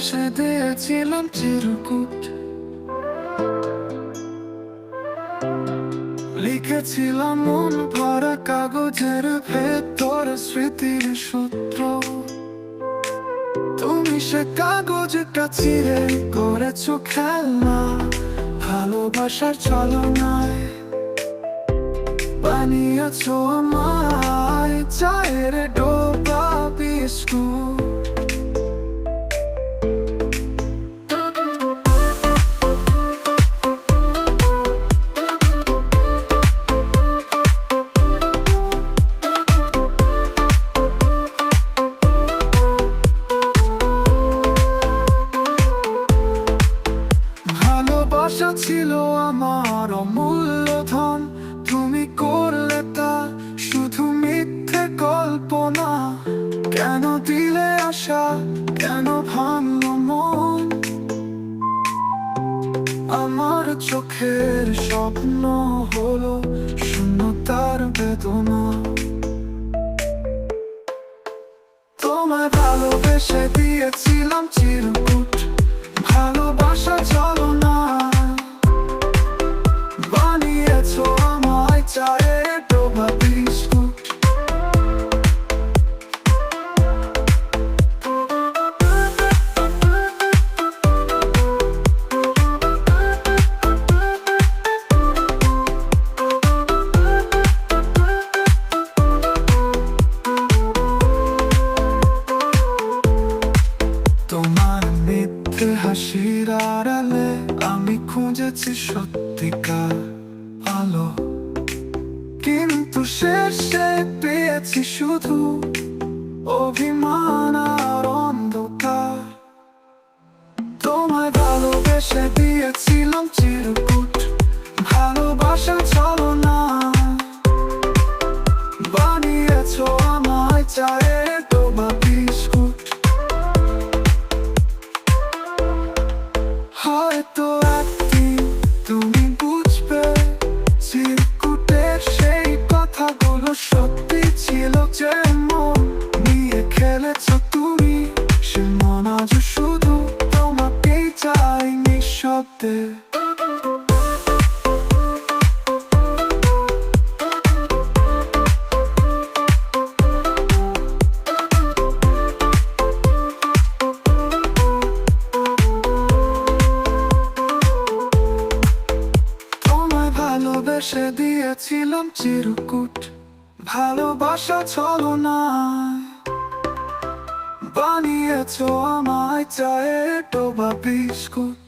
ভালোবেসে দিয়েছিলাম চিরকুট। লিখেছিলাম মন ভরা কাগজের ভেতর স্মৃতির সূত্র। তুমি সে কাগজটা ছিঁড়ে করেছ খেলনা, ভালোবাসার চলনায় বানিয়েছো আমায়, চায়ের ডোবা বিস্কুট। ভালোবাসা ছিল আমার অমূল্য ধন। তুমি করলে তা শুধু মিথ্যে কল্পনা। কেন দিলে আশা? কেন ভাঙল মন? আমার চোখের স্বপ্ন হলো শূন্যতার বেদনা। তোমায় ভালোবেসে দিয়েছিলাম চিরকুট। ভালোবাসা তোমার মিথ্যে হাসির আড়ালে আমি খুঁজেছি সত্যিকার আলো। কিন্তু শেষে পেয়েছি শুধু অভিমান আর অন্ধকার। তোমায় ভালোবেসে দিয়েছিলাম চিরকুট ভালোবাসা চলো না বানিয়েছো হয়তো ভালোবেসে দিয়েছিলাম চিরকুট ভালোবাসা চলো না বানিয়েছ আমায় চায়ে টোবা বিস্কুট।